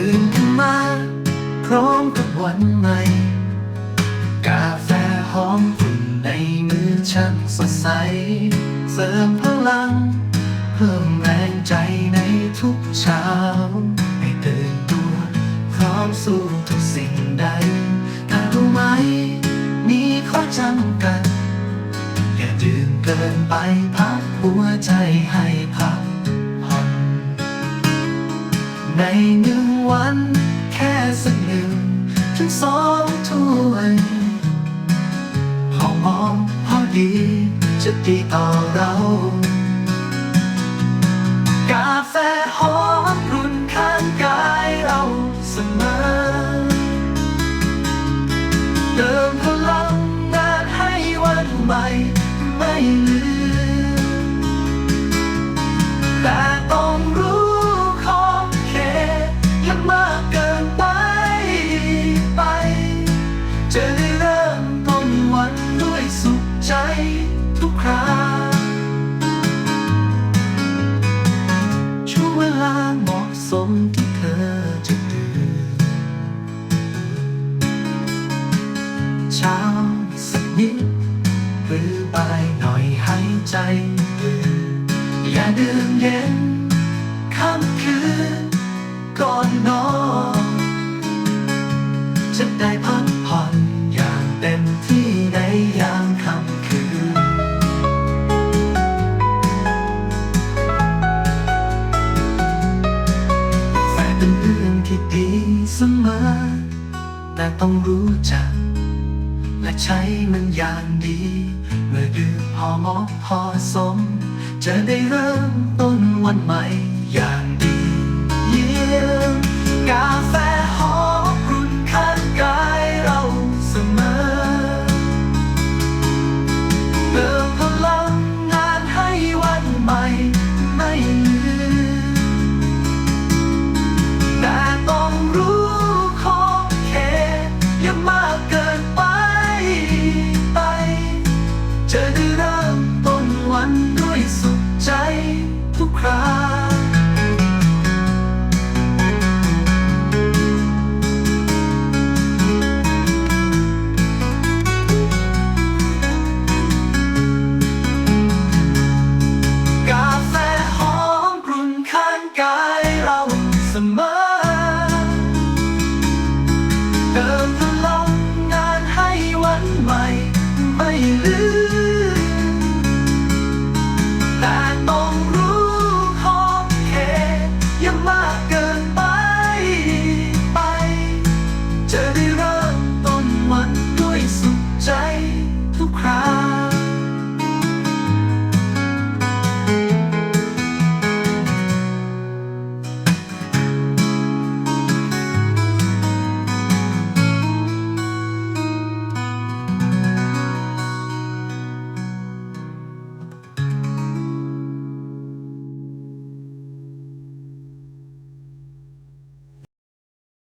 ื่นมา พร้อมกับวันใหม่ กาแฟหอมกลิ่นในมือฉันสดใส เสริมพลัง เพิ่มแรงใจในทุกเช้า ให้ตื่นตัว พร้อมสู้ทุกสิ่งใดแต่รู้ไหม มีข้อจำกัด อย่าดื่มเกินไปพักหัวใจให้ ในหนึ่งวัน แค่สักหนึ่งถึงสองถ้วยพอมองพอดี จะดีต่อเรา กาแฟหอมรุ่นข้างกายเราเสมอเติมพลังงานให้วันใหม่ ไม่ลืม เช้าสักนิดหรือบ่ายหน่อยให้ใจตื่นอย่าดื่มเย็นค่ำคืนก่อนนอนจะได้พักผ่อนอย่างเต็มที่ในยามค่ำคืน แฟนเป็นเรื่องที่ดีเสมอแต่ต้องรู้จัก และใช้มันอย่างดี เมื่อดื่มพอเหมาะพอสม จะได้เริ่มต้นวันใหม่อย่างดี God.